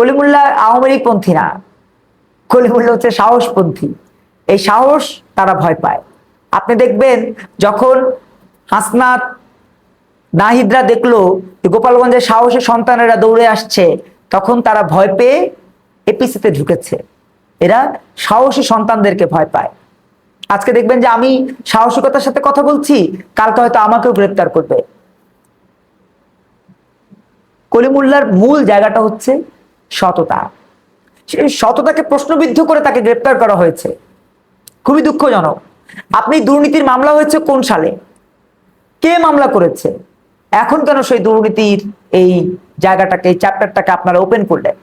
কলিমুল্লাহ আওয়ামী লীগ পন্থী না কলিমুল্লাহ হচ্ছে সাহসপন্থী। এই সাহস তারা ভয় পায়। আপনি দেখবেন যখন হাসনাত নাহিদরা দেখল যে গোপালগঞ্জের সাহসী সন্তানেরা দৌড়ে আসছে, তখন তারা ভয় পেয়ে এপিসিতে ঢুকেছে। এরা সাহসী সন্তানদেরকে ভয় পায়। আজকে দেখবেন যে আমি সাহসিকতার সাথে কথা বলছি, কালকে হয়তো আমাকেও গ্রেপ্তার করবে। কলিমুল্লার মূল জায়গাটা হচ্ছে সততা। সেই সততাকে প্রশ্নবিদ্ধ করে তাকে গ্রেপ্তার করা হয়েছে। খুবই দুঃখজনক। আপনি দুর্নীতির মামলা হয়েছে কোন সালে? কে মামলা করেছে? এখন কেন সেই দুর্নীতির এই জায়গাটাকে চ্যাপ্টারটাকে আপনারা ওপেন করলেন?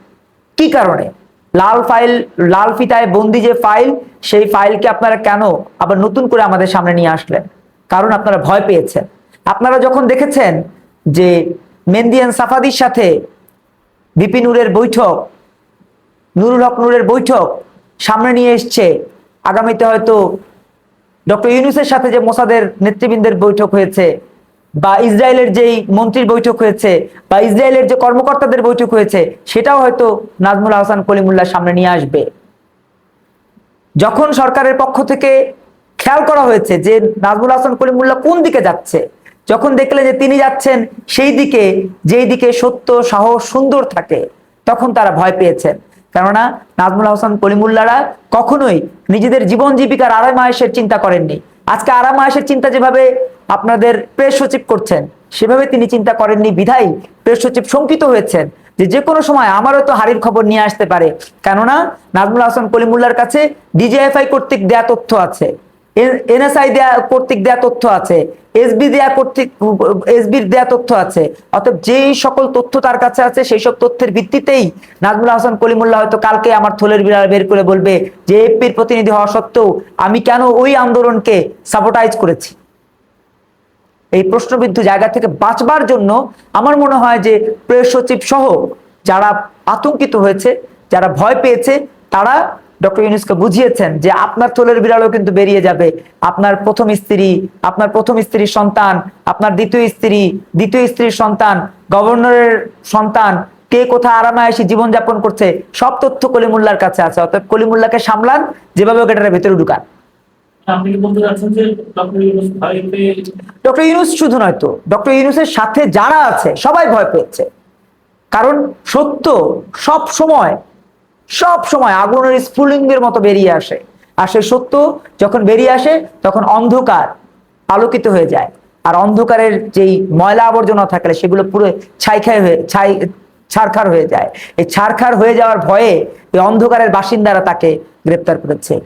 কি কারণে? লাল ফাইল লাল ফিতায় বন্দি যে ফাইল সেই ফাইলকে আপনারা কেন আবার নতুন করে আমাদের সামনে নিয়ে আসলেন? কারণ আপনারা ভয় পেয়েছেন। আপনারা যখন দেখেছেন যে মেন্দিয়ান সাফাদির সাথে বিপি নুরের বৈঠক, নুরুল হক নুরের বৈঠক সামনে নিয়ে এসছে। আগামীতে হয়তো ডক্টর ইউনুসের সাথে যে মোসাদের নেতৃবৃন্দের বৈঠক হয়েছে বা ইসরায়েলের যেই মন্ত্রীর বৈঠক হয়েছে বা ইসরায়েলের যে কর্মকর্তাদের বৈঠক হয়েছে, সেটাও হয়তো নাজমুল আহসান কলিমুল্লাহ সামনে নিয়ে আসবে। যখন সরকারের পক্ষ থেকে খেয়াল করা হয়েছে যে নাজমুল আহসান কলিমুল্লাহ কোন দিকে যাচ্ছে যখন দেখলেন যে তিনি যাচ্ছেন সেই দিকে, যেই দিকে সত্য, সাহস, সুন্দর থাকে, তখন তারা ভয় পেয়েছেন। কেননা নাজমুল হাসান কলিমুল্লারা কখনোই নিজেদের জীবন জীবিকার আরাম মাসের চিন্তা করেননি। আজকে আরাম মাসের চিন্তা যেভাবে আপনাদের প্রেস সচিব করছেন, সেভাবে তিনি চিন্তা করেননি, বিধায় প্রেস সচিব শঙ্কিত হয়েছেন যে যে কোনো সময় আমারও তো হারির খবর নিয়ে আসতে পারে। কেননা নাজমুল হাসান কলিমুল্লার কাছে ডিজিএফআই কর্তৃক দেয়া তথ্য আছে। এনএসআই দেয়া কর্তৃক দেয়া তথ্য আছে, এসবি দেয়া কর্তৃক, এসবির দেয়া তথ্য আছে, অতএব যেই সকল তথ্য তার কাছে আছে, সেই সব তথ্যের ভিত্তিতেই নাজমুল হাসান কলিমুল্লাহ হয়তো কালকে আমার থলের বিড়াল বের করে বলবে যে এপির প্রতিনিধি হওয়া সত্ত্বেও আমি কেন ওই আন্দোলনকে সাবোটাইজ করেছি। এই প্রশ্নবিদ্ধ জায়গা থেকে বাঁচবার জন্য আমার মনে হয় যে প্রেস সচিব সহ যারা আতঙ্কিত হয়েছে, যারা ভয় পেয়েছে, তারা ডক্টর ইউনুসকে বুঝিয়েছেন যে আপনার থলের বিড়ালও কিন্তু বেরিয়ে যাবে। আপনার প্রথম স্ত্রী, আপনার প্রথম স্ত্রীর সন্তান, আপনার দ্বিতীয় স্ত্রী, দ্বিতীয় স্ত্রীর সন্তান, গভর্নরের সন্তান, কে কোথায় আরামায়াসী জীবনযাপন করছে, সব তথ্য কলিমুল্লার কাছে আছে। অর্থাৎ কলিমুল্লাকে সামলান, যেভাবে ওকে ভেতরে ঢুকান। ডক্টর ইউনুস শুধু নয় তো, ডক্টর ইউনুসের সাথে যারা আছে, সবাই ভয় পেয়েছে। কারণ সত্য সব সময় সব সময় আগুনের স্ফুলিঙ্গের মতো বেরিয়ে আসে। আর সে সত্য, যখন বেরিয়ে আসে, তখন অন্ধকার আলোকিত হয়ে যায়। আর অন্ধকারের যেই ময়লা আবর্জনা থাকলে সেগুলো পুরো ছাই খাই হয়ে, ছাই, ছারখার হয়ে যায়। এই ছারখার হয়ে যাওয়ার ভয়ে এই অন্ধকারের বাসিন্দারা তাকে গ্রেপ্তার করেছে।